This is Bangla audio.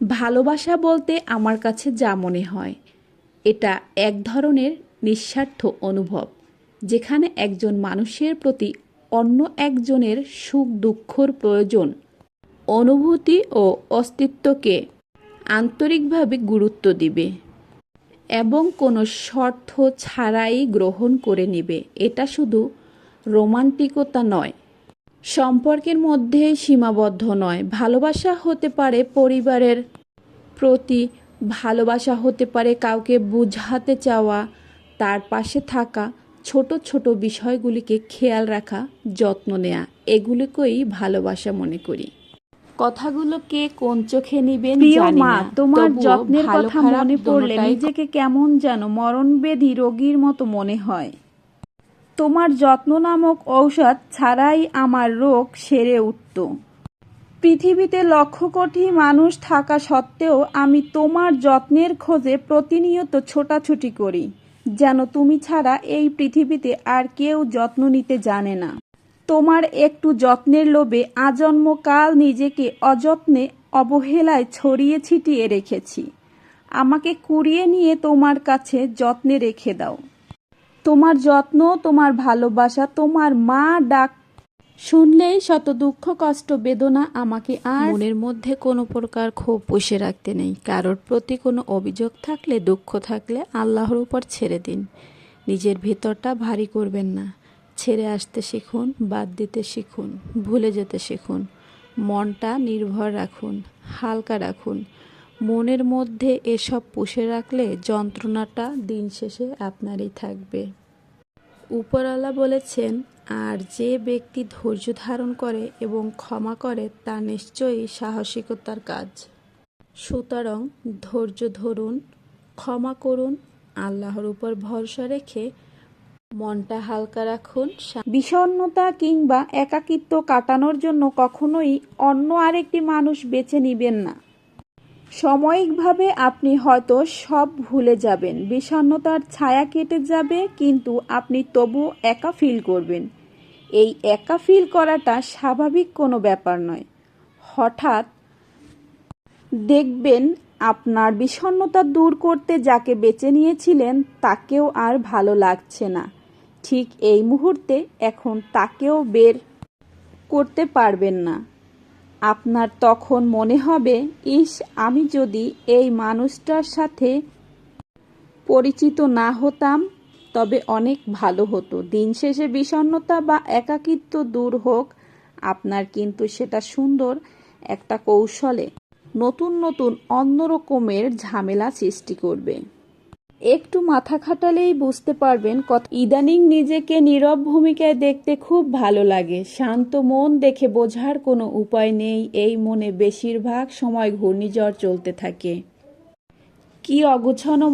ভালোবাসা বলতে আমার কাছে যা মনে হয়, এটা এক ধরনের নিঃস্বার্থ অনুভব, যেখানে একজন মানুষের প্রতি অন্য একজনের সুখ দুঃখর প্রয়োজন, অনুভূতি ও অস্তিত্বকে আন্তরিকভাবে গুরুত্ব দিবে এবং কোনো শর্ত ছাড়াই গ্রহণ করে নেবে। এটা শুধু রোমান্টিকতা নয় সম্পর্কের মধ্যে সীমাবদ্ধ নয়। ভালোবাসা হতে পারে পরিবারের প্রতি ভালোবাসা হতে পারে কাউকে বুঝাতে চাওয়া তার পাশে থাকা ছোট ছোট বিষয়গুলিকে খেয়াল রাখা যত্ন নেওয়া এগুলিকেই ভালোবাসা মনে করি। কথাগুলোকে কোন চোখে নিবেন জানি না। তোমার যত্নের কথা মনে পড়লে নিজেকে কেমন যেন মরণবেদী রোগীর মতো মনে হয়। তোমার যত্ন নামক ঔষধ ছাড়াই আমার রোগ সেরে উঠত। পৃথিবীতে লক্ষ কোটি মানুষ থাকা সত্ত্বেও আমি তোমার যত্নের খোঁজে প্রতিনিয়ত ছোটাছুটি করি, যেন তুমি ছাড়া এই পৃথিবীতে আর কেউ যত্ন নিতে জানে না। তোমার একটু যত্নের লোভে আজন্মকাল নিজেকে অযত্নে অবহেলায় ছড়িয়ে ছিটিয়ে রেখেছি। আমাকে কুড়িয়ে নিয়ে তোমার কাছে যত্নে রেখে দাও। তোমার যত্ন, তোমার ভালোবাসা, তোমার মা ডাক। শুনলেই শত দুঃখ, কষ্ট, বেদনা আমাকে আর মনের মধ্যে কোনো প্রকার ক্ষোভ পুষে রাখতে নেই। কারোর প্রতি কোনো অভিযোগ থাকলে, দুঃখ থাকলে আল্লাহর উপর ছেড়ে দিন। নিজের ভেতরটা ভারী করবেন না। ছেড়ে আসতে শিখুন, বাদ দিতে শিখুন, ভুলে যেতে শিখুন। মনটা নির্ভর রাখুন, হালকা রাখুন। মনের মধ্যে এসব পুষে রাখলে যন্ত্রণাটা দিন শেষে আপনারই থাকবে। উপরওয়ালা বলেছেন, আর যে ব্যক্তি ধৈর্য ধারণ করে এবং ক্ষমা করে, তা নিশ্চয়ই সাহসিকতার কাজ। সুতরাং ধৈর্য ধরুন, ক্ষমা করুন, আল্লাহর উপর ভরসা রেখে মনটা হালকা রাখুন বিষণ্ণতা কিংবা একাকিত্ব কাটানোর জন্য কখনোই অন্য আরেকটি মানুষ বেছে নিবেন না। সাময়িকভাবে আপনি হয়তো সব ভুলে যাবেন। বিষণ্ণতার ছায়া কেটে যাবে, কিন্তু আপনি তবু একা ফিল করবেন। এই একা ফিল করাটা স্বাভাবিক কোনো ব্যাপার নয়। হঠাৎ দেখবেন আপনার বিষণ্ণতা দূর করতে যাকে বেছে নিয়েছিলেন তাকেও আর ভালো লাগছে না। ঠিক এই মুহূর্তে এখন তাকেও বের করতে পারবেন না। আপনার তখন মনে হবে, ইস, আমি যদি এই মানুষটার সাথে পরিচিত না হতাম, তবে অনেক ভালো হতো। দিন শেষে বিষণ্ণতা বা একাকিত্ব দূর হোক, আপনার কিন্তু সেটা সুন্দর একটা কৌশলে নতুন নতুন অন্যরকমের ঝামেলা সৃষ্টি করবে। একটু মাথা খাটালেই বুঝতে পারবেন কত ইদানিং নিজেকে নীরব ভূমিকায় দেখতে খুব ভালো লাগে। শান্ত মন দেখে বোঝার কোনো উপায় নেই, এই মনে বেশিরভাগ সময় ঘূর্ণিঝড় চলতে থাকে। কি অগোছানো